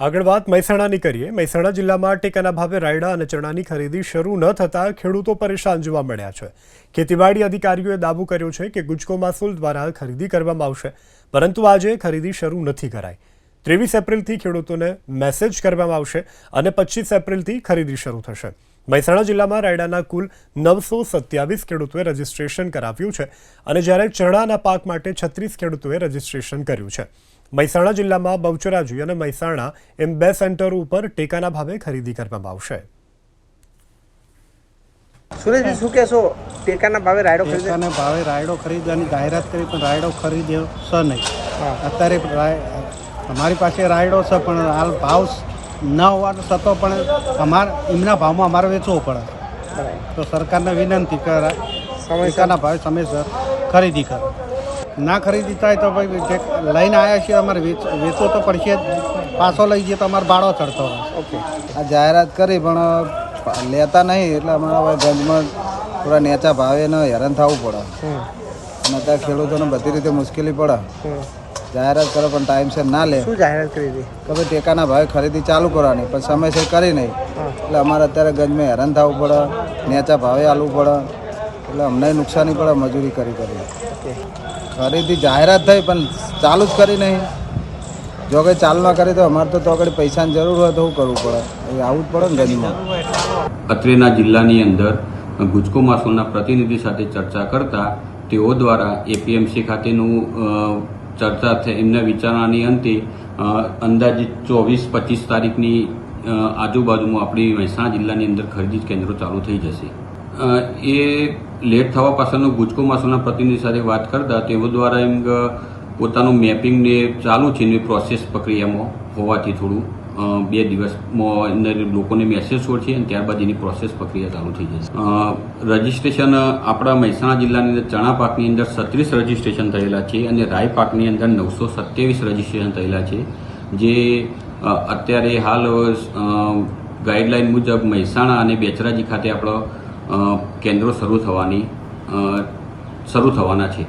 આગળ વાત મહેસાણાની કરીએ. મહેસાણા જિલ્લામાં ટેકાના ભાવે રાયડા અને ચણાની ખરીદી શરૂ ન થતાં ખેડૂતો પરેશાન જોવા મળ્યા છે. ખેતીવાડી અધિકારીઓએ દાવો કર્યો છે કે ગુજકો માસૂલ દ્વારા ખરીદી કરવામાં આવશે, પરંતુ આજે ખરીદી શરૂ નથી કરાઈ. ત્રેવીસ એપ્રિલથી ખેડૂતોને મેસેજ કરવામાં આવશે અને પચીસ એપ્રિલથી ખરીદી શરૂ થશે. મહેસાણા જિલ્લામાં રાયડાના કુલ નવસો સત્યાવીસ ખેડૂતોએ રજીસ્ટ્રેશન કરાવ્યું છે અને જ્યારે ચણાના પાક માટે છત્રીસ ખેડૂતોએ રજીસ્ટ્રેશન કર્યું છે. મહેસાણા જિલ્લામાં બહુચરાજી અને મહેસાણા એમ બે સેન્ટરો ઉપર ટેકાના ભાવે ખરીદી કરવામાં આવશે. સુરેશભાઈ શું કહેશો? ટેકાના ભાવે રાયડો ટેકાના ભાવે રાયડો ખરીદવાની જાહેરાત કરી પણ રાયડો ખરીદ્યો છે નહીં. અત્યારે રાય- અમારી પાસે રાયડો છે પણ હાલ ભાવ ન હોવાનો છતાં પણ અમારે એમના ભાવમાં અમારે વેચવો પડે. તો સરકારને વિનંતી કે રા- ભાવે સમયસર ખરીદી કરે. ના ખરીદી થાય તો ભાઈ જે લઈને આવ્યા છીએ અમારે વેચ વેચવો તો પડશે જ. પાછો લઈ જઈએ તો અમારે ભાડો ચડતો હોય ઓકે. આ જાહેરાત કરી પણ લેતા નહીં એટલે અમારા હવે ગંજમાં થોડા નેચા ભાવે હેરાન થવું પડે. અને ત્યાં ખેડૂતોને બધી રીતે મુશ્કેલી પડે. જાહેરાત કરો પણ ટાઈમસર ના લે. શું જાહેરાત કરી હતી? કે ભાઈ ટેકાના ભાવે ખરીદી ચાલુ કરવાની પણ સમયસર કરી નહીં. એટલે અમારે અત્યારે ગંજમાં હેરાન થવું પડે નેચા ભાવે આલવું પડે એટલે અમને નુકસાની પડે મજૂરી કરી કરી. ખરીદી જાહેરાત થઈ પણ ચાલુ જ કરી નહીં. જો કંઈ ચાલુ ના કરી તો અમારે તો આગળ પૈસાની જરૂર હોય તો શું કરવું પડે. એ આવવું જ પડે ને ગંજમાં. અત્રેના જિલ્લાની અંદર ગુજકો માસોના પ્રતિનિધિ સાથે ચર્ચા કરતા તેઓ દ્વારા એપીએમસી ખાતેનું ચર્ચા થઈ એમના વિચારણાની અંતે અંદાજિત ચોવીસ પચીસ તારીખની આજુબાજુમાં આપણી મહેસાણા જિલ્લાની અંદર ખરીદી કેન્દ્રો ચાલુ થઈ જશે. એ લેટ થવા પાછળનું ગુજકો માસોના પ્રતિનિધિ સાથે વાત કરતા તેઓ દ્વારા એમ પોતાનું મેપિંગ ને ચાલુ છે ને પ્રોસેસ પ્રક્રિયામાં હોવાથી થોડું. બે દિવસમાં અંદર લોકોને મેસેજ છોડશે અને ત્યારબાદ એની પ્રોસેસ પ્રક્રિયા ચાલુ થઈ જશે. રજિસ્ટ્રેશન આપણા મહેસાણા જિલ્લાની અંદર ચણા પાકની અંદર છત્રીસ રજિસ્ટ્રેશન થયેલા છે અને રાઈ પાકની અંદર નવસો સત્યાવીસ રજિસ્ટ્રેશન થયેલા છે. જે અત્યારે હાલ ગાઈડલાઇન મુજબ મહેસાણા અને બેચરાજી ખાતે આપણો કેન્દ્રો શરૂ થવાની શરૂ થવાના છે.